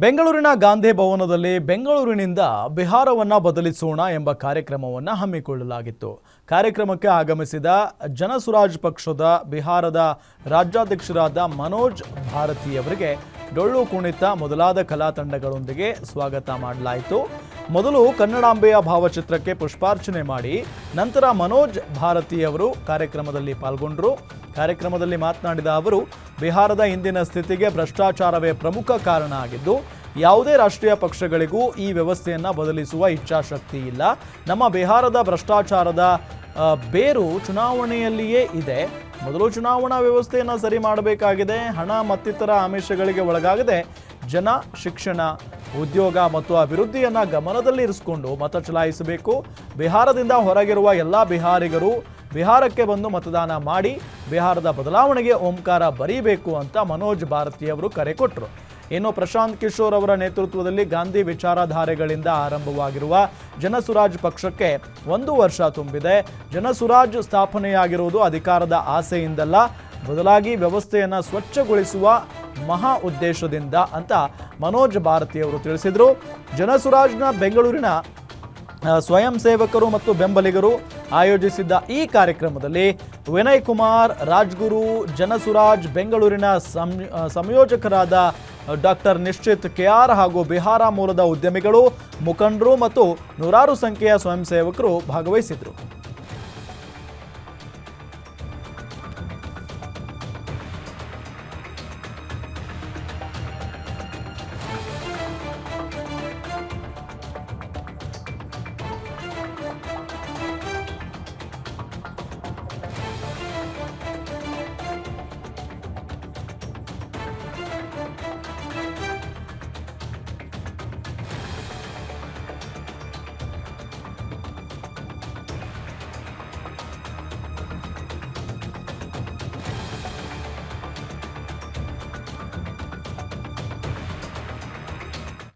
ಬೆಂಗಳೂರಿನ ಗಾಂಧಿ ಭವನದಲ್ಲಿ ಬೆಂಗಳೂರಿನಿಂದ ಬಿಹಾರವನ್ನು ಬದಲಿಸೋಣ ಎಂಬ ಕಾರ್ಯಕ್ರಮವನ್ನು ಹಮ್ಮಿಕೊಳ್ಳಲಾಗಿತ್ತು. ಕಾರ್ಯಕ್ರಮಕ್ಕೆ ಆಗಮಿಸಿದ ಜನಸುರಾಜ್ ಪಕ್ಷದ ಬಿಹಾರದ ರಾಜ್ಯಾಧ್ಯಕ್ಷರಾದ ಮನೋಜ್ ಭಾರತಿಯವರಿಗೆ ಡೊಳ್ಳು ಕುಣಿತ ಮೊದಲಾದ ಕಲಾ ತಂಡಗಳೊಂದಿಗೆ ಸ್ವಾಗತ ಮಾಡಲಾಯಿತು. ಮೊದಲು ಕನ್ನಡಾಂಬೆಯ ಭಾವಚಿತ್ರಕ್ಕೆ ಪುಷ್ಪಾರ್ಚನೆ ಮಾಡಿ, ನಂತರ ಮನೋಜ್ ಭಾರತಿಯವರು ಕಾರ್ಯಕ್ರಮದಲ್ಲಿ ಪಾಲ್ಗೊಂಡರು. ಕಾರ್ಯಕ್ರಮದಲ್ಲಿ ಮಾತನಾಡಿದ ಅವರು ಬಿಹಾರದ ಇಂದಿನ ಸ್ಥಿತಿಗೆ ಭ್ರಷ್ಟಾಚಾರವೇ ಪ್ರಮುಖ ಕಾರಣ ಆಗಿದ್ದು, ಯಾವುದೇ ರಾಷ್ಟ್ರೀಯ ಪಕ್ಷಗಳಿಗೂ ಈ ವ್ಯವಸ್ಥೆಯನ್ನು ಬದಲಿಸುವ ಇಚ್ಛಾಶಕ್ತಿ ಇಲ್ಲ. ನಮ್ಮ ಬಿಹಾರದ ಭ್ರಷ್ಟಾಚಾರದ ಬೇರು ಚುನಾವಣೆಯಲ್ಲಿಯೇ ಇದೆ. ಮೊದಲು ಚುನಾವಣಾ ವ್ಯವಸ್ಥೆಯನ್ನು ಸರಿ ಮಾಡಬೇಕಾಗಿದೆ. ಹಣ ಮತ್ತಿತರ ಆಮಿಷಗಳಿಗೆ ಒಳಗಾಗದೆ. ಜನ ಶಿಕ್ಷಣ, ಉದ್ಯೋಗ ಮತ್ತು ಅಭಿವೃದ್ಧಿಯನ್ನು ಗಮನದಲ್ಲಿರಿಸಿಕೊಂಡು ಮತ ಚಲಾಯಿಸಬೇಕು. ಬಿಹಾರದಿಂದ ಹೊರಗಿರುವ ಎಲ್ಲ ಬಿಹಾರಿಗರು ಬಿಹಾರಕ್ಕೆ ಬಂದು ಮತದಾನ ಮಾಡಿ ಬಿಹಾರದ ಬದಲಾವಣೆಗೆ ಓಂಕಾರ ಬರೀಬೇಕು ಅಂತ ಮನೋಜ್ ಭಾರತಿಯವರು ಕರೆ ಕೊಟ್ಟರು ಇನ್ನು ಪ್ರಶಾಂತ್ ಕಿಶೋರ್ ಅವರ ನೇತೃತ್ವದಲ್ಲಿ ಗಾಂಧಿ ವಿಚಾರಧಾರೆಗಳಿಂದ ಆರಂಭವಾಗಿರುವ ಜನಸುರಾಜ್ ಪಕ್ಷಕ್ಕೆ ಒಂದು ವರ್ಷ ತುಂಬಿದೆ. ಜನಸುರಾಜ್ ಸ್ಥಾಪನೆಯಾಗಿರುವುದು ಅಧಿಕಾರದ ಆಸೆಯಿಂದಲ್ಲ, ಬದಲಾಗಿ ವ್ಯವಸ್ಥೆಯನ್ನು ಸ್ವಚ್ಛಗೊಳಿಸುವ ಮಹಾ ಉದ್ದೇಶದಿಂದ ಅಂತ ಮನೋಜ್ ಭಾರತಿಯವರು ತಿಳಿಸಿದರು. ಜನಸುರಾಜ್ನ ಬೆಂಗಳೂರಿನ ಸ್ವಯಂ ಸೇವಕರು ಮತ್ತು ಬೆಂಬಲಿಗರು ಆಯೋಜಿಸಿದ್ದ ಈ ಕಾರ್ಯಕ್ರಮದಲ್ಲಿ ವಿನಯ್ ಕುಮಾರ್, ರಾಜ್ಗುರು, ಜನಸುರಾಜ್, ಬೆಂಗಳೂರಿನ ಸಂಯೋ- ಸಂಯೋಜಕರಾದ ಡಾಕ್ಟರ್ ನಿಶ್ಚಿತ್ ಕೆಆರ್ ಹಾಗೂ ಬಿಹಾರ ಮೂಲದ ಉದ್ಯಮಿಗಳು, ಮುಖಂಡರು ಮತ್ತು ನೂರಾರು ಸಂಖ್ಯೆಯ ಸ್ವಯಂ ಸೇವಕರು ಭಾಗವಹಿಸಿದರು.